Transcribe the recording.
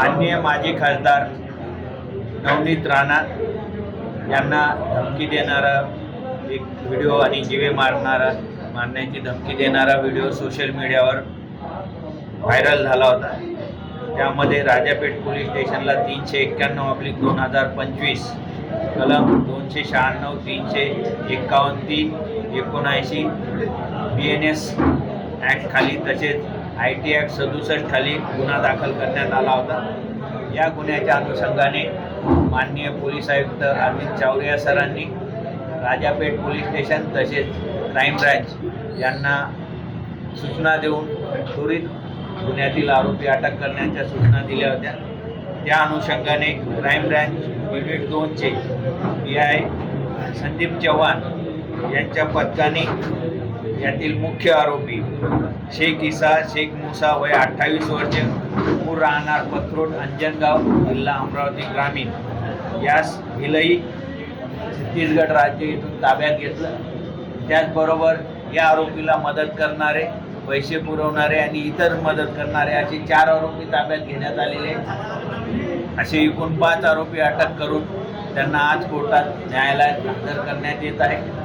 माननीय माजी खासदार नवनीत राणा यांना धमकी देणारा एक व्हिडिओ आणि जीवे मारणारा मारण्याची धमकी देणारा व्हिडिओ सोशल मीडियावर व्हायरल झाला होता. त्यामध्ये राजापेठ पोलीस स्टेशनला तीनशे एक्क्याण्णव आपली दोन हजार पंचवीस कलम दोनशे शहाण्णव तीनशे एक्कावन्न तीन एकोणऐंशी बी एन एस ॲक्ट खाली तसेच आय टी ॲक्ट सदुसष्ट खाली गुन्हा दाखल करण्यात आला होता. या गुन्ह्याच्या अनुषंगाने माननीय पोलीस आयुक्त अरविंद चावरिया सरांनी राजापेठ पोलीस स्टेशन तसेच क्राईम ब्रँच यांना सूचना देऊन त्वरित गुन्ह्यातील आरोपी अटक करण्याच्या सूचना दिल्या होत्या. त्या अनुषंगाने क्राईम ब्रँच युनिट दोनचे पी आय संदीप चव्हाण यांच्या पथकाने यातील मुख्य आरोपी शेख इसा शेख मुसा वय अठ्ठावीस वर्षे मूळ राहणार पत्रोड अंजनगाव जिल्हा अमरावती ग्रामीण. यास भिलई छत्तीसगड राज्य इथून ताब्यात घेतलं. त्याचबरोबर या आरोपीला मदत करणारे पैसे पुरवणारे आणि इतर मदत करणारे असे चार आरोपी ताब्यात घेण्यात आलेले असे एकूण पाच आरोपी अटक करून त्यांना आज कोर्टात न्यायालयात हजर करण्यात येत आहे.